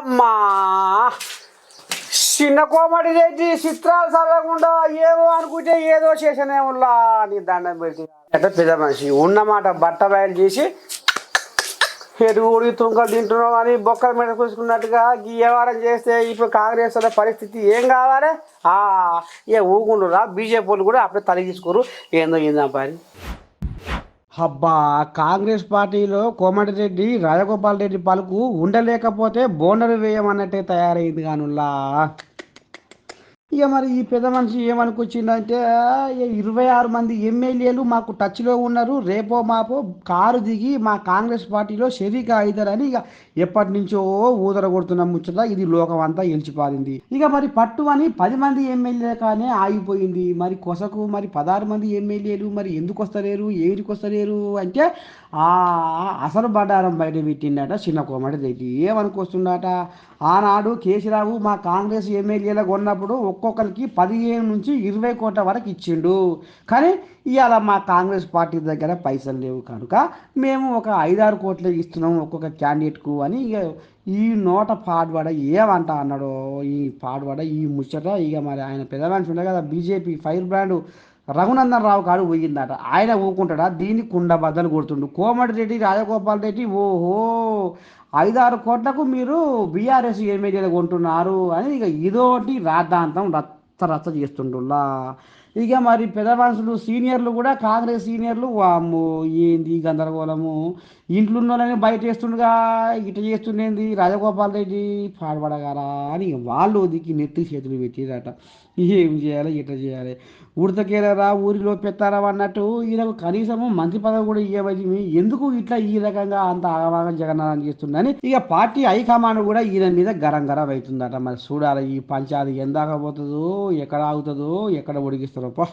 అమ్మా! చిన్న కోమటి చేసి చిత్రాలు చదవకుండా ఏమో అనుకుంటే ఏదో చేసానేముల్లా నీ దండం పెడితే అంటే పెద్ద మనిషి. ఉన్నమాట బట్ట బయలు చేసి ఎరుగుడి తుంకలు తింటున్నావు అని బొక్కల మీద కూసుకున్నట్టుగా ఈ వ్యవహారం చేస్తే ఇప్పుడు కాంగ్రెస్ వాళ్ళ పరిస్థితి ఏం కావాలి? ఆ, ఇక ఊగుండురా బీజేపీ వాళ్ళు కూడా అప్పుడే తలగించుకోరు తీసుకోరు ఏందో ఏందా పని. అబ్బా కాంగ్రెస్ పార్టీలో కోమటిరెడ్డి రాజగోపాల్ రెడ్డి పలుకు ఉండలేకపోతే బోండలు వేయమన్నట్టే తయారైంది కానుల్లా ఇక మరి ఈ పెద్ద మనిషి ఏమనుకొచ్చిందంటే ఇరవై ఆరు మంది ఎమ్మెల్యేలు మాకు టచ్లో ఉన్నారు రేపో మాపో కారు దిగి మా కాంగ్రెస్ పార్టీలో షరీక్ అవుతారని ఇక ఎప్పటి నుంచో ఊదర కొడుతున్న ముచ్చట ఇది లోకం అంతా ఎలిచిపారింది ఇక మరి పట్టు అని పది మంది ఎమ్మెల్యే కానీ ఆగిపోయింది. మరి కొసకు మరి పదహారు మంది ఎమ్మెల్యేలు మరి ఎందుకు వస్తలేరు ఏమిటికి వస్తలేరు అంటే ఆ అసలు బండారం బయట పెట్టిండట చిన్న కోమటి దగ్గర ఏమనుకొస్తుండట? ఆనాడు కేసీరావు మా కాంగ్రెస్ ఎమ్మెల్యేలకు ఉన్నప్పుడు ఒక్కొక్కరికి పదిహేను నుంచి ఇరవై కోట్ల వరకు ఇచ్చిండు. కానీ ఇవాళ మా కాంగ్రెస్ పార్టీ దగ్గర పైసలు లేవు కనుక మేము ఒక ఐదారు కోట్లు ఇస్తున్నాం ఒక్కొక్క క్యాండిడేట్కు అని ఇక ఈ నోట పాడుబడ ఏమంట అన్నాడు ఈ పాడుబడ ఈ ముచ్చట ఇక మరి ఆయన పెద్ద మనిషి ఉండే కదా BJP fire brand Raghunandan Rao కాడు ఊగిందట. ఆయన ఊకుంటాడా? దీన్ని కుండ బద్దలు కొడుతుండు. కోమటిరెడ్డి రాజగోపాల్ రెడ్డి ఓహో ఐదారు కోట్లకు మీరు బీఆర్ఎస్ ఎమ్మెల్యేలు కొంటున్నారు అని ఇక ఇదోటి రాద్ధాంతం రచ్చ రచ్చ చేస్తుండులా ఇక మరి పెద్ద మనుషులు సీనియర్లు కూడా కాంగ్రెస్ సీనియర్లు వామ్మో ఏంది గందరగోళము? ఇంట్లో ఉన్నోళ్ళని బయట వేస్తుండగా ఇట చేస్తుండేది? రాజగోపాల్ రెడ్డి పాడబడగారా అని వాళ్ళు దిక్కి నెత్తి చేతులు పెట్టేదట ఏం చేయాలి ఇట చేయాలి? ఉడతకేలరా ఊరిలో పెట్టారా అన్నట్టు ఈయనకు కనీసము మంత్రి పదవి కూడా ఇవ్వబడి ఎందుకు ఇట్లా ఈ రకంగా అంత ఆగమాగం జగన్నాథం చేస్తుందని ఇక పార్టీ హైకమాండ్ కూడా ఈయన మీద గరం గరం అవుతుందట. మరి చూడాలి ఈ పంచాది ఎందాక పోతుందో ఎక్కడ ఆగుతుందో ఎక్కడ ఉడిగిస్తుంది அப்பா